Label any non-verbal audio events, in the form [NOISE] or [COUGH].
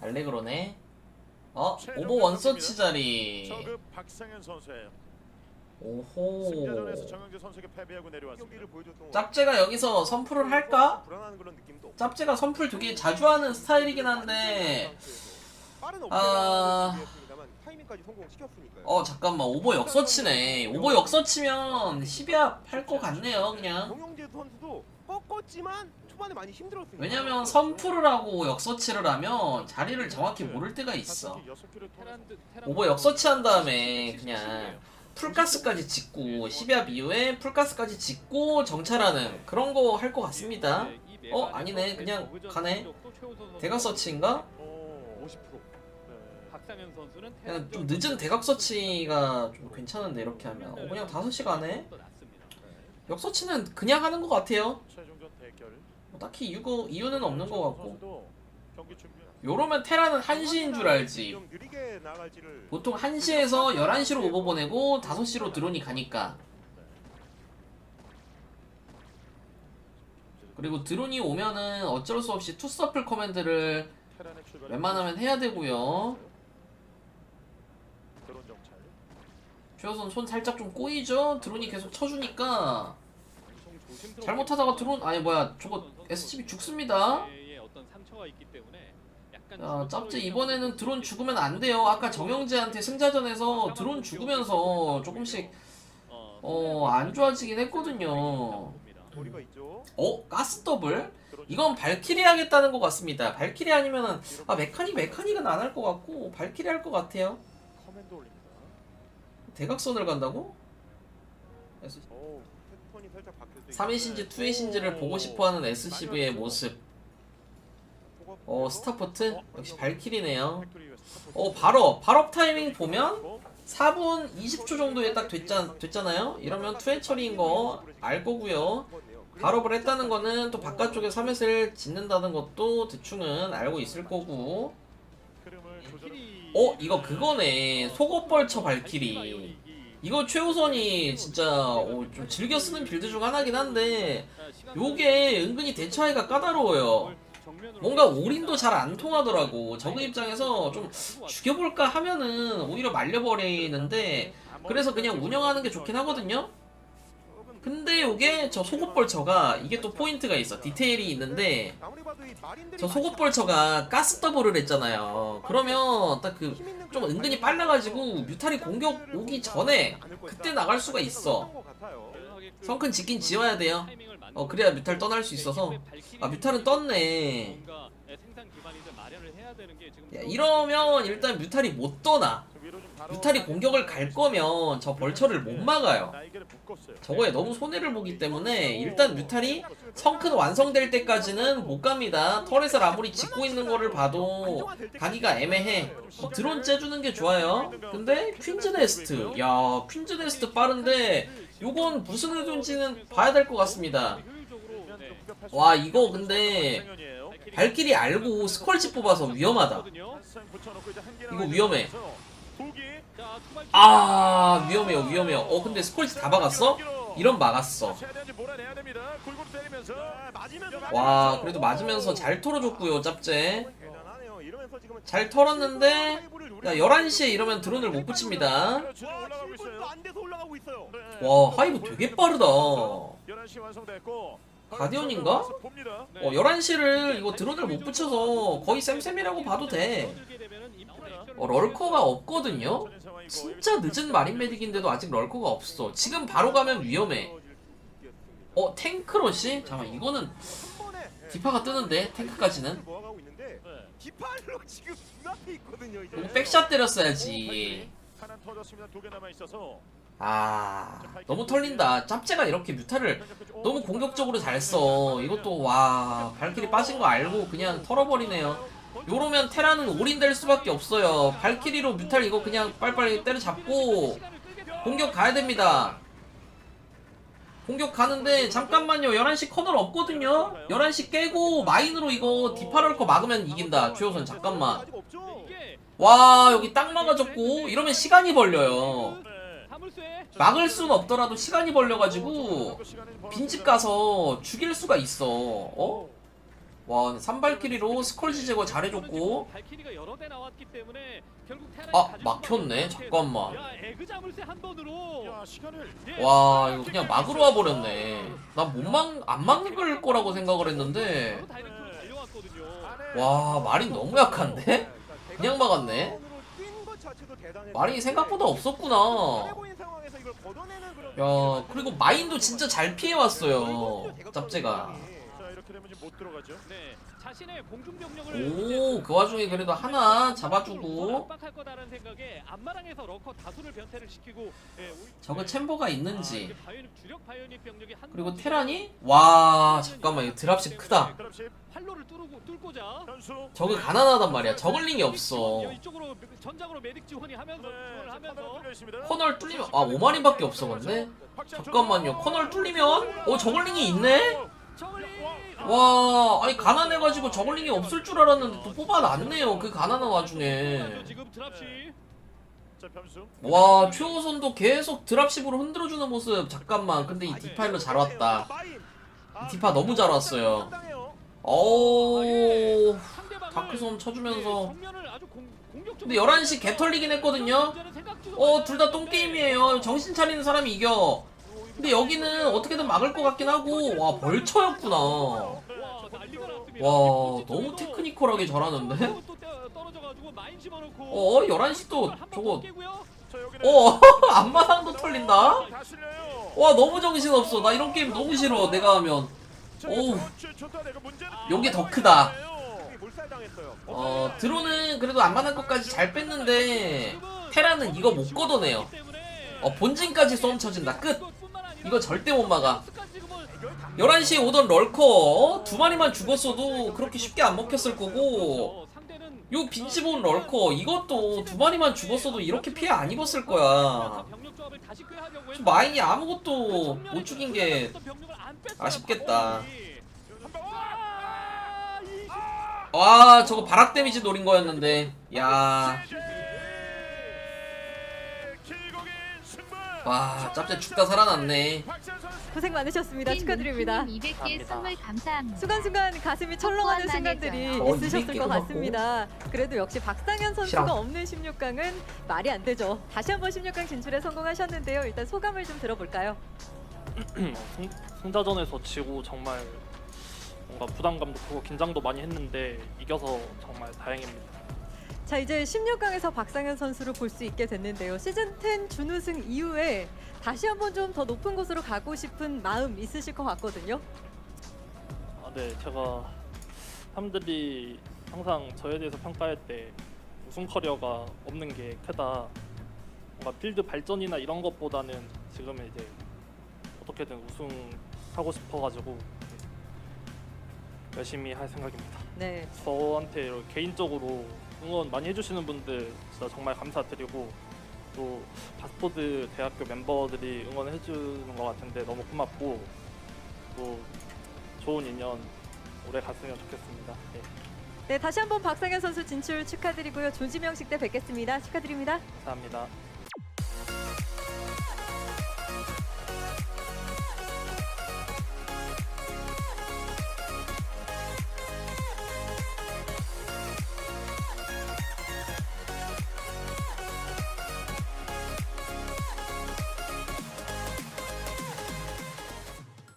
알레그로네. 어? 오버 원서치 자리. 저그 박상현 선수예요. 오호. 승자전에서 정영재 선수에게 패배하고 내려왔습니다. 경기를 보여줬던 짭제가 여기서 선풀을 할까? 불안한 그런 느낌도 없고. 짭제가 선풀 되게 자주 하는 스타일이긴 한데 빠른 아. 업데이트였습니다만 타이밍까지 성공시켰으니까요. 어 잠깐만 오버 역서치네 오버 역서치면 12합 할것 같네요 그냥 정영재 선수도 꺾었지만 초반에 많이 힘들었습니다. 왜냐면 선풀을 하고 역서치를 하면 자리를 정확히 모를 때가 있어 오버 역서치 한 다음에 그냥 풀가스까지 짓고 12합 이후에 풀가스까지 짓고 정찰하는 그런 거 할 것 같습니다 어 아니네 그냥 가네 대각 서치인가? 오, 50%. 박상현 선수는 그냥 좀 늦은 대각 서치가 좀 괜찮은데 이렇게 하면 어 그냥 5시 가네 역서치는 그냥 하는 것 같아요 최종전 대결. 뭐 딱히 이유, 이유는 없는 것 같고. 요러면 테라는 1시인 줄 알지 보통 1시에서 11시로 오버 보내고 5시로 드론이 가니까 그리고 드론이 오면은 어쩔 수 없이 투서플 커맨드를. 웬만하면 해야 되고요. 최호선 손 살짝 좀 꼬이죠? 드론이 계속 쳐주니까 잘못하다가 드론 아니 뭐야 저거 SCB 죽습니다 있기 때문에 약간 야 짭제 이번에는 드론 죽으면 안 돼요 아까 정영재한테 승자전에서 드론 죽으면서 조금씩 어 안 좋아지긴 했거든요 있죠. 어? 가스 더블? 드론 이건 발키리 하겠다는 것 같습니다 발키리 아니면은 아 메카닉 메카닉은 안 할 것 같고 발키리 할 것 같아요. 대각선을 간다고? 오, 패턴이 살짝 바뀔 수 3회신지 2회신지를 보고 싶어하는 SCV의 모습. 어 스타포트? 역시 발키리네요 어 발업. 발업 타이밍 보면 4분 20초 정도에 딱 됐잖, 됐잖아요? 이러면 투회 처리인 거 알 거고요. 발업을 했다는 거는 또 바깥쪽에 3회를 짓는다는 것도 대충은 알고 있을 거고. 어 이거 그거네. 속옷벌처 발키리 이거 최우선이 진짜 어, 좀 즐겨 쓰는 빌드 중 하나긴 한데 요게 은근히 대처하기가 까다로워요. 뭔가 올인도 잘 안 통하더라고. 저그 입장에서 좀 죽여볼까 하면은 오히려 말려버리는데 그래서 그냥 운영하는 게 좋긴 하거든요 근데 요게 저 속옷벌처가 이게 또 포인트가 있어. 디테일이 있는데 저 속옷벌처가 가스 더블을 했잖아요. 그러면 딱 그 좀 은근히 빨라가지고 뮤탈이 공격 오기 전에 그때 나갈 수가 있어. 성큰 짓긴 지어야 돼요. 어 그래야 뮤탈 떠날 수 있어서. 아 뮤탈은 떴네 야, 이러면 일단 뮤탈이 못 떠나. 뮤탈이 공격을 갈 거면 저 벌처를 못 막아요. 날개를 묶었어요. 저거에 너무 손해를 보기 때문에 일단 뮤탈이 성큰 완성될 때까지는 못 갑니다. 터렛을 아무리 짓고 있는 거를 봐도 가기가 애매해. 뭐 드론 째주는 게 좋아요. 근데 퀸즈 네스트. 야 퀸즈 네스트 빠른데 요건 무슨 의도인지는 봐야 될 것 같습니다. 와 이거 근데 발길이 알고 스컬지 뽑아서 위험하다 이거 위험해. 아 위험해요 위험해요 어 근데 스컬지 다 박았어? 이런 막았어 와 그래도 맞으면서 잘 털어줬고요 짭제 잘 털었는데 야 11시에 이러면 드론을 못 붙입니다. 와 하이브 되게 빠르다 어 11시 완성됐고 가디언인가? 어 11시를 이거 드론을 못 붙여서 거의 쌤쌤이라고 봐도 돼 어, 럴커가 없거든요 진짜 늦은 마린 메딕인데도 아직 럴커가 없어 지금 바로 가면 위험해 어 탱크러시? 잠깐 이거는 디파가 뜨는데 탱크까지는. 이거 백샷 때렸어야지 하나 터졌습니다. 두개 남아 있어서 아 너무 털린다. 짭제가 이렇게 뮤타를 너무 공격적으로 잘 써 이것도 와 발길이 빠진 거 알고 그냥 털어버리네요. 요러면 테라는 올인될 수밖에 없어요. 발키리로 뮤탈 이거 그냥 빨리빨리 때려잡고 공격 가야 됩니다. 공격 가는데 잠깐만요. 11시 커널 없거든요. 11시 깨고 마인으로 이거 디파럴커 막으면 이긴다. 최호선 잠깐만. 와 여기 딱 막아줬고 이러면 시간이 벌려요. 네. 막을 순 없더라도 시간이 벌려가지고 빈집 가서 죽일 수가 있어. 어? 와 산발키리로 스컬지 제거 잘해줬고. 아 막혔네. 잠깐만. 예, 와 이거 그냥 막으러 와버렸네. 난못막안 막을 거라고 생각을 했는데. 달려왔거든요. 와 마린 너무 약한데? 그냥 막았네? 말이 생각보다 없었구나 야 그리고 마인도 진짜 잘 피해왔어요 짭제가. 네, 오그 와중에 그래도 하나 잡아주고 예, 저거 네. 챔버가 아, 있는지 그리고 테란이 와 잠깐만 이거 드랍십 크다. 저거 가난하단 말이야 저글링이 없어 뚫려 있습니다. 코널 뚫리면 아 5마리밖에 없어 근데 잠깐만요. 코널 뚫리면? 어 저글링이 있네? 와 아니 가난해가지고 저글링이 없을 줄 알았는데 또 뽑아놨네요 그 가난한 와중에. 와 최호선도 계속 드랍십으로 흔들어주는 모습. 잠깐만 근데 이 디파일러 잘 왔다. 이 디파 너무 잘 왔어요. 어우 다크솜 쳐주면서. 공격적으로 근데 11시 개 털리긴 했거든요 어 둘 다 똥게임이에요. 정신 차리는 사람이 이겨. 근데 여기는 어떻게든 막을 것 같긴 하고. 와 벌처였구나. 와 너무 테크니컬하게 잘하는데? 어 11시 또 저거. 어 [LAUGHS] 앞마당도 털린다. 와 너무 정신없어. 나 이런 게임 너무 싫어 내가 하면. 문제는 요게 더 크다 어 드론은 그래도 안마당 것까지 잘 뺐는데 테라는 이거 못 걷어내요. 어 본진까지 쏨 쳐진다. 끝. 이거 절대 못 막아. 11시에 오던 럴커 두 마리만 죽었어도 그렇게 쉽게 안 먹혔을 거고. 요 빈집온 럴커 이것도 두 마리만 죽었어도 이렇게 피해 안 입었을 거야. 좀 마인이 아무것도 못 죽인 게 아쉽겠다. 와 저거 바락 데미지 노린 거였는데 야. 와, 짭짤 죽다 살아났네. 고생 많으셨습니다. 축하드립니다. 200개 선물 감사합니다. 순간순간 가슴이 철렁하는 순간들이. 어, 있으셨을 200개 것. 같습니다. 그래도 역시 박상현 선수가 싫어. 없는 16강은 말이 안 되죠. 다시 한번 16강 진출에 성공하셨는데요. 일단 소감을 좀 들어볼까요? 승, 승자전에서 지고 정말 뭔가 부담감도 크고 긴장도 많이 했는데 이겨서 정말 다행입니다. 자 이제 16강에서 박상현 선수를 볼 수 있게 됐는데요. 시즌 10 준우승 이후에 다시 한번 좀 더 높은 곳으로 가고 싶은 마음 있으실 것 같거든요. 아, 네, 제가 사람들이 항상 저에 대해서 평가할 때 우승 커리어가 없는 게 크다. 뭔가 필드 발전이나 이런 것보다는 지금은 이제 어떻게든 우승하고 싶어가지고 네, 열심히 할 생각입니다. 네. 저한테 이렇게 개인적으로 응원 많이 해주시는 분들 진짜 정말 감사드리고 또 바스포드 대학교 멤버들이 응원해주는 것 같은데 너무 고맙고 또 좋은 인연 오래 갔으면 좋겠습니다. 네, 네 다시 한번 박상현 선수 진출 축하드리고요. 조지명식 때 뵙겠습니다. 축하드립니다. 감사합니다.